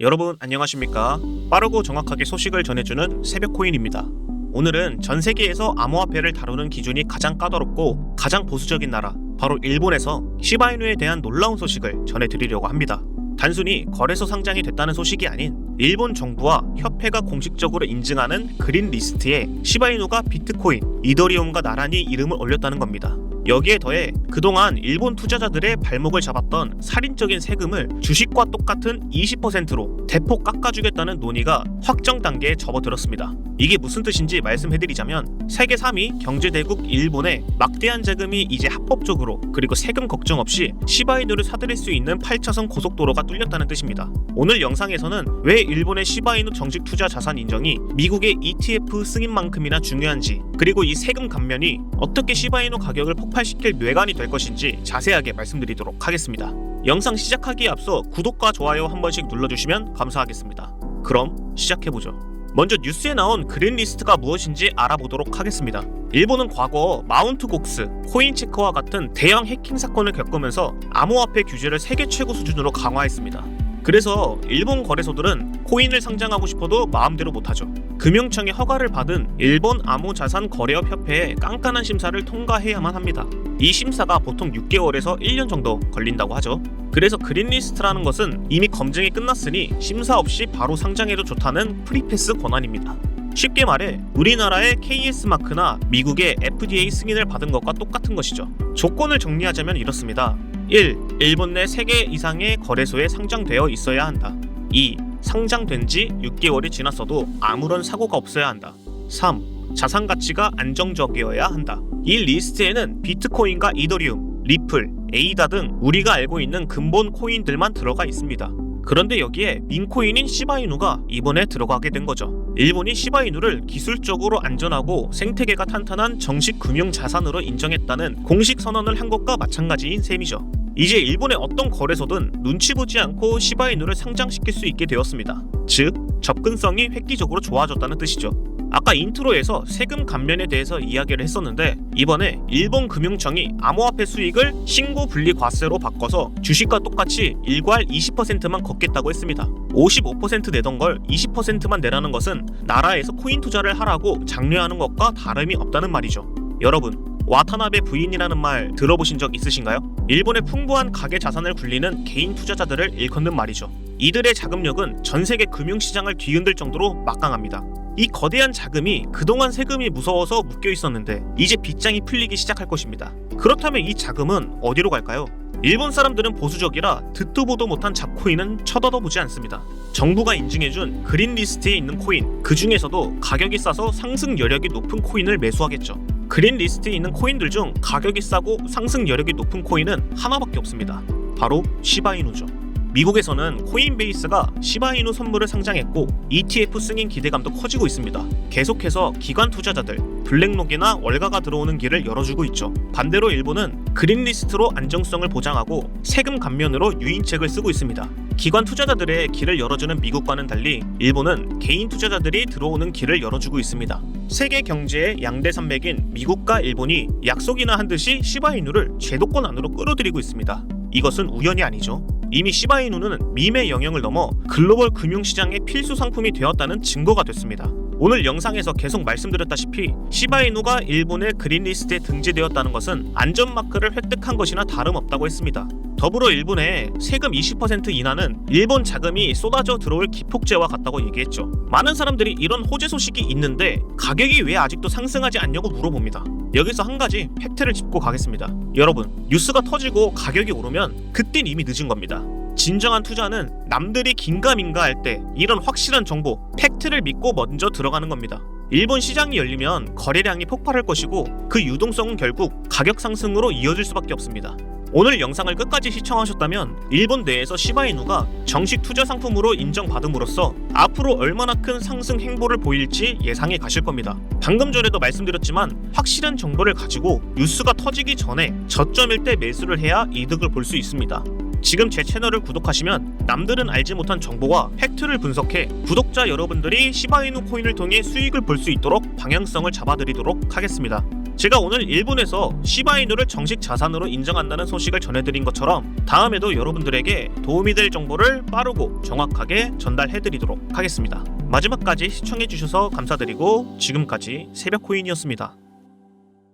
여러분 안녕하십니까? 빠르고 정확하게 소식을 전해주는 새벽 코인입니다. 오늘은 전 세계에서 암호화폐를 다루는 기준이 가장 까다롭고 가장 보수적인 나라, 바로 일본에서 시바이누에 대한 놀라운 소식을 전해드리려고 합니다. 단순히 거래소 상장이 됐다는 소식이 아닌 일본 정부와 협회가 공식적으로 인증하는 그린 리스트에 시바이누가 비트코인, 이더리움과 나란히 이름을 올렸다는 겁니다. 여기에 더해 그동안 일본 투자자들의 발목을 잡았던 살인적인 세금을 주식과 똑같은 20%로 대폭 깎아주겠다는 논의가 확정 단계에 접어들었습니다. 이게 무슨 뜻인지 말씀해드리자면 세계 3위 경제대국 일본에 막대한 자금이 이제 합법적으로 그리고 세금 걱정 없이 시바이누를 사들일 수 있는 8차선 고속도로가 뚫렸다는 뜻입니다. 오늘 영상에서는 왜 일본의 시바이누 정식 투자 자산 인정이 미국의 ETF 승인만큼이나 중요한지 그리고 이 세금 감면이 어떻게 시바이누 가격을 폭발 시킬 뇌관이 될 것인지 자세하게 말씀드리도록 하겠습니다. 영상 시작하기에 앞서 구독과 좋아요 한 번씩 눌러주시면 감사하겠습니다. 그럼 시작해보죠. 먼저 뉴스에 나온 그린 리스트가 무엇인지 알아보도록 하겠습니다. 일본은 과거 마운트 곡스, 코인체크와 같은 대형 해킹 사건을 겪으면서 암호화폐 규제를 세계 최고 수준으로 강화했습니다. 그래서 일본 거래소들은 코인을 상장하고 싶어도 마음대로 못하죠. 금융청의 허가를 받은 일본 암호자산 거래업 협회의 깐깐한 심사를 통과해야만 합니다. 이 심사가 보통 6개월에서 1년 정도 걸린다고 하죠. 그래서 그린리스트라는 것은 이미 검증이 끝났으니 심사 없이 바로 상장해도 좋다는 프리패스 권한입니다. 쉽게 말해 우리나라의 KS 마크나 미국의 FDA 승인을 받은 것과 똑같은 것이죠. 조건을 정리하자면 이렇습니다. 1. 일본 내 3개 이상의 거래소에 상장되어 있어야 한다. 2. 상장된 지 6개월이 지났어도 아무런 사고가 없어야 한다. 3. 자산 가치가 안정적이어야 한다. 이 리스트에는 비트코인과 이더리움, 리플, 에이다 등 우리가 알고 있는 근본 코인들만 들어가 있습니다. 그런데 여기에 민코인인 시바이누가 이번에 들어가게 된 거죠. 일본이 시바이누를 기술적으로 안전하고 생태계가 탄탄한 정식 금융 자산으로 인정했다는 공식 선언을 한 것과 마찬가지인 셈이죠. 이제 일본의 어떤 거래소든 눈치 보지 않고 시바이누를 상장시킬 수 있게 되었습니다. 즉, 접근성이 획기적으로 좋아졌다는 뜻이죠. 아까 인트로에서 세금 감면에 대해서 이야기를 했었는데 이번에 일본 금융청이 암호화폐 수익을 신고 분리 과세로 바꿔서 주식과 똑같이 일괄 20%만 걷겠다고 했습니다. 55% 내던 걸 20%만 내라는 것은 나라에서 코인 투자를 하라고 장려하는 것과 다름이 없다는 말이죠. 여러분, 와타나베 부인이라는 말 들어보신 적 있으신가요? 일본의 풍부한 가계 자산을 굴리는 개인 투자자들을 일컫는 말이죠. 이들의 자금력은 전 세계 금융시장을 뒤흔들 정도로 막강합니다. 이 거대한 자금이 그동안 세금이 무서워서 묶여 있었는데 이제 빗장이 풀리기 시작할 것입니다. 그렇다면 이 자금은 어디로 갈까요? 일본 사람들은 보수적이라 듣도 보도 못한 잡코인은 쳐다도 보지 않습니다. 정부가 인증해준 그린 리스트에 있는 코인, 그 중에서도 가격이 싸서 상승 여력이 높은 코인을 매수하겠죠. 그린 리스트에 있는 코인들 중 가격이 싸고 상승 여력이 높은 코인은 하나밖에 없습니다. 바로 시바이누죠. 미국에서는 코인베이스가 시바이누 선물을 상장했고 ETF 승인 기대감도 커지고 있습니다. 계속해서 기관 투자자들, 블랙록이나 월가가 들어오는 길을 열어주고 있죠. 반대로 일본은 그린리스트로 안정성을 보장하고 세금 감면으로 유인책을 쓰고 있습니다. 기관 투자자들의 길을 열어주는 미국과는 달리 일본은 개인 투자자들이 들어오는 길을 열어주고 있습니다. 세계 경제의 양대 산맥인 미국과 일본이 약속이나 한 듯이 시바이누를 제도권 안으로 끌어들이고 있습니다. 이것은 우연이 아니죠. 이미 시바이누는 밈의 영역을 넘어 글로벌 금융시장의 필수 상품이 되었다는 증거가 됐습니다. 오늘 영상에서 계속 말씀드렸다시피 시바이누가 일본의 그린리스트에 등재되었다는 것은 안전마크를 획득한 것이나 다름없다고 했습니다. 더불어 일본에 세금 20% 인하는 일본 자금이 쏟아져 들어올 기폭제와 같다고 얘기했죠. 많은 사람들이 이런 호재 소식이 있는데 가격이 왜 아직도 상승하지 않냐고 물어봅니다. 여기서 한 가지 팩트를 짚고 가겠습니다. 여러분, 뉴스가 터지고 가격이 오르면 그땐 이미 늦은 겁니다. 진정한 투자는 남들이 긴가민가 할 때 이런 확실한 정보, 팩트를 믿고 먼저 들어가는 겁니다. 일본 시장이 열리면 거래량이 폭발할 것이고 그 유동성은 결국 가격 상승으로 이어질 수밖에 없습니다. 오늘 영상을 끝까지 시청하셨다면 일본 내에서 시바이누가 정식 투자 상품으로 인정받음으로써 앞으로 얼마나 큰 상승 행보를 보일지 예상해 가실 겁니다. 방금 전에도 말씀드렸지만 확실한 정보를 가지고 뉴스가 터지기 전에 저점일 때 매수를 해야 이득을 볼 수 있습니다. 지금 제 채널을 구독하시면 남들은 알지 못한 정보와 팩트를 분석해 구독자 여러분들이 시바이누 코인을 통해 수익을 볼 수 있도록 방향성을 잡아드리도록 하겠습니다. 제가 오늘 일본에서 시바이누를 정식 자산으로 인정한다는 소식을 전해드린 것처럼 다음에도 여러분들에게 도움이 될 정보를 빠르고 정확하게 전달해드리도록 하겠습니다. 마지막까지 시청해주셔서 감사드리고 지금까지 새벽코인이었습니다.